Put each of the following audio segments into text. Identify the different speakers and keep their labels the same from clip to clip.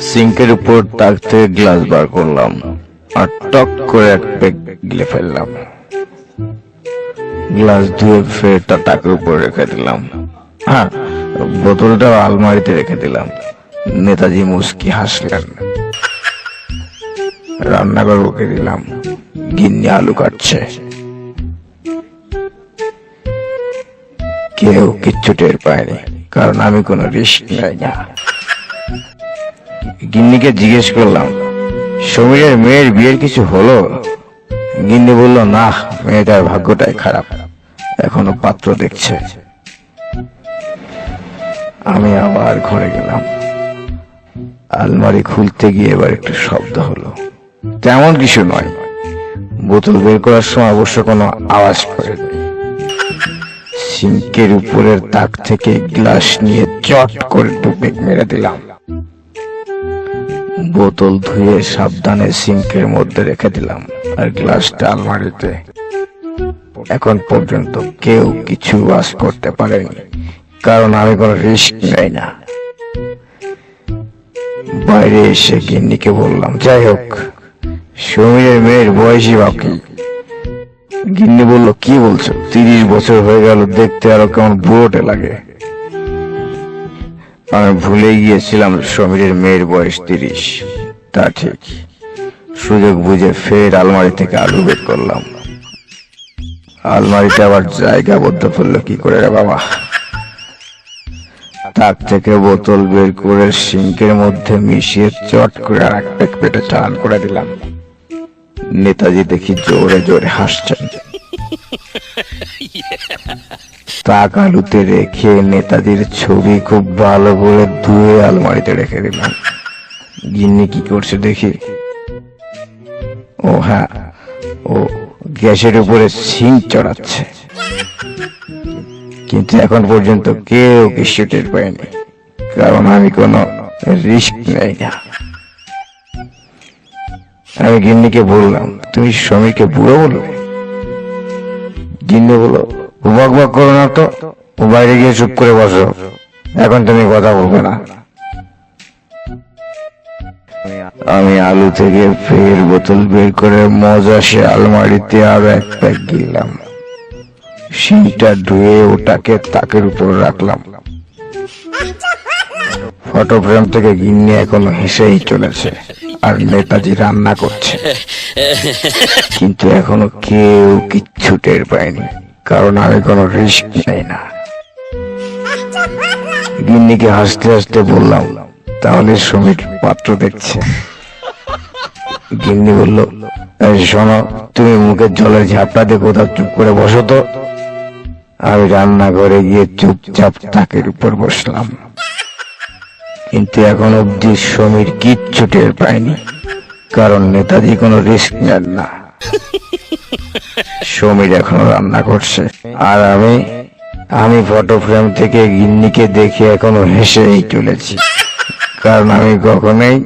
Speaker 1: সিঙ্কের উপর তাক থেকে গ্লাস বার করলাম আর টক করে এক পেক গিলে ফেললাম। গ্লাস ধুয়ে ফের তা টাকের উপর রেখে দিলাম। হ্যাঁ বোতলটা আলমারিতে রেখে দিলাম। নেতাজি মুস্কি হাসলেন। রান্নাঘর ওকে দিলাম। গিন্নি আলু কাটছে। কেউ কিচ্ছু টের পায়নি, কারণ আমি কোনো রিস্ক নেই না। গিন্নিকে জিজ্ঞেস করলাম, সমীরের মেয়ের বিয়ের কিছু হলো? গিন্নি বলল, না, মেয়েটার ভাগ্যটাই খারাপ। এখনও পাত্র দেখছে। আমি আবার ঘরে গেলাম। আলমারি খুলতে গিয়ে এবার একটু শব্দ হলো। তেমন কিছু নয়। বোতল বের করার সময় অবশ্য কোনো আওয়াজ করেনি। সিঙ্কের উপরের তাক থেকে গ্লাস নিয়ে চট করে ডুবে মেরে দিলাম। বোতল ধুয়ে সাবধানে সিঙ্কের মধ্যে রেখে দিলাম আর গ্লাসটা আলমারিতে। এখন পর্যন্ত কেউ কিছু বাস করতে পারেনি, কারণ আমি কোনো রিস্ক নেই না। বাইরে এসে গিন্নিকে বললাম, যাই হোক, সমীরের মেয়ের বয়সী বাকি। গিন্নি বলল, কি বলছো? তিরিশ বছর হয়ে গেল, দেখতে আরও কেমন বুড়োটে লাগে। আমি ভুলে গিয়েছিলাম সমীরের মেয়ের বয়স তিরিশ। তা ঠিক। সুযোগ বুঝে ফের আলমারি থেকে আলু বের করলাম। আলমারিতে আবার জায়গা বদ্ধ করল কি করে রে বাবা? তাক থেকে বোতল বের করে সিঙ্কের মধ্যে মিশিয়ে চট করে আর এক পেটে চালান করে দিলাম। নেতাজি দেখি জোরে জোরে হাসছেন তাক আলুতে রেখে নেতাজির ছবি খুব ভালো করে ধুয়ে আলমারিতে রেখে দিলাম। গিন্নি কি করছে দেখি? ও হ্যাঁ ও গ্যাসের উপরে সিং চড়াচ্ছে। কিন্তু এখন পর্যন্ত কেউ কিছু টের পায়নি, কারণ আমি কোনো রিস্ক নেই না। আমি গিন্নিকে বললাম, তুমি সমীরকে বুড়ো বলবে? গিন্নি বলল বক বক করো না তো বাইরে গিয়ে চুপ করে বসো। এখন তুমি কথা বলবে না। আমি আলু থেকে ফের বোতল বের করে মজা সে আলমারিতে আরও এক প্যাক গিললাম সিংটা ধুয়ে ওটাকে তাকের উপর রাখলাম। ফটো ফ্রেম থেকে গিন্নি এখনও হেসেই চলেছে আর নেতাজি রান্না করছে। কিন্তু এখনও কেউ কিচ্ছু টের পায়নি। কারণ আমি কোনো রিস্ক নেই না। গিন্নিকে হাসতে হাসতে বললাম, তাহলে সমীর পাত্র দেখছে। গিন্নি বলল শোনো, তুমি মুখের জলের ঝাপটা দিয়ে কোথাও চুপ করে বসো তো। আমি রান্না করে গিয়ে চুপচাপ তাকের উপর বসলাম। কিন্তু এখন অব্দি সমীর কিচ্ছু টের পায়নি, কারণ নেতাজি কোনো রিস্ক নেন না। সমীর এখনও রান্না করছে। আর আমি আমি ফটো ফ্রেম থেকে গিন্নিকে দেখে এখনও হেসেই চলেছি। কারণ আমি কখনোই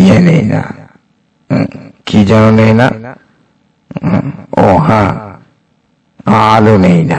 Speaker 1: ইয়ে নেই না। কি যেন নেই না? ও হ্যাঁ আলো নেই না।